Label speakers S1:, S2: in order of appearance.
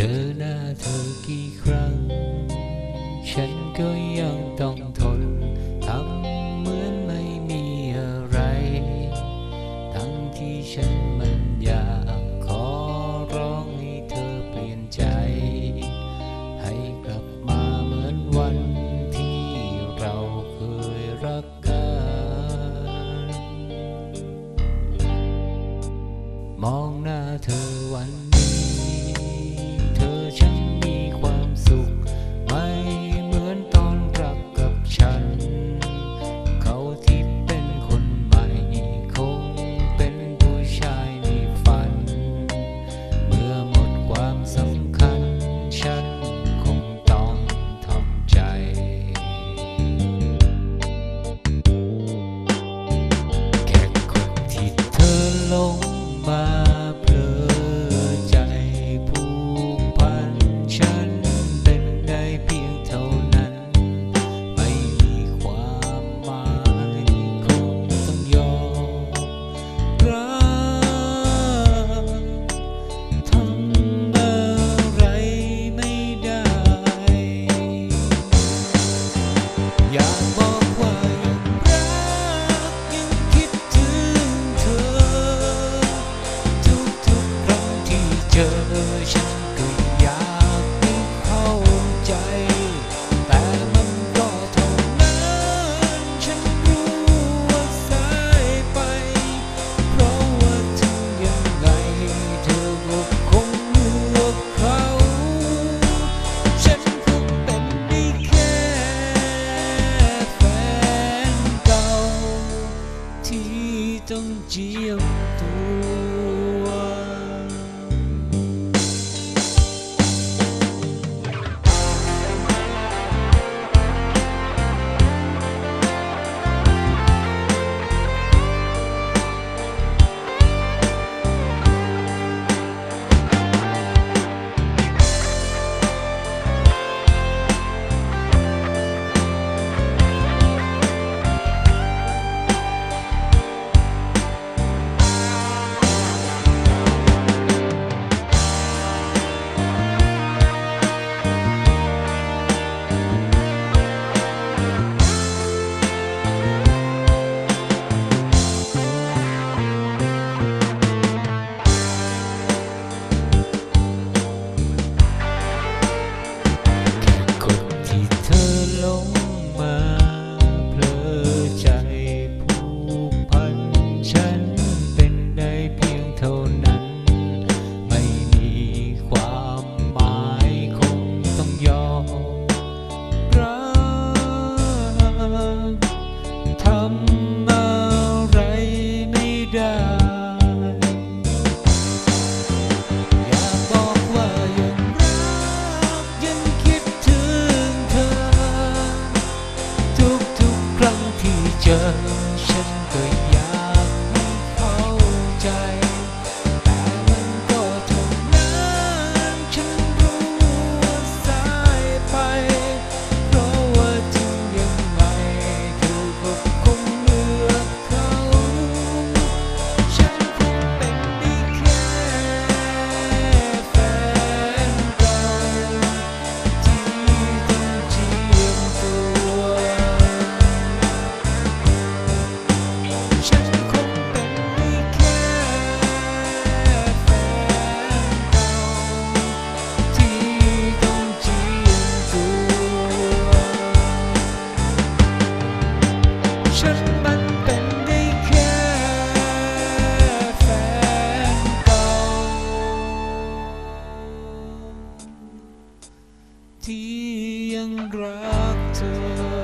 S1: เจอหน้าเธอกี่ครั้ง ฉันก็ยังต้องทนทำเหมือนไม่มีอะไร ทั้งที่ฉันมันอยากขอร้องให้เธอเปลี่ยนใจ ให้กลับมาเหมือนวันที่เราเคยรักกัน มองหน้าเธอวัน just tea and grotto.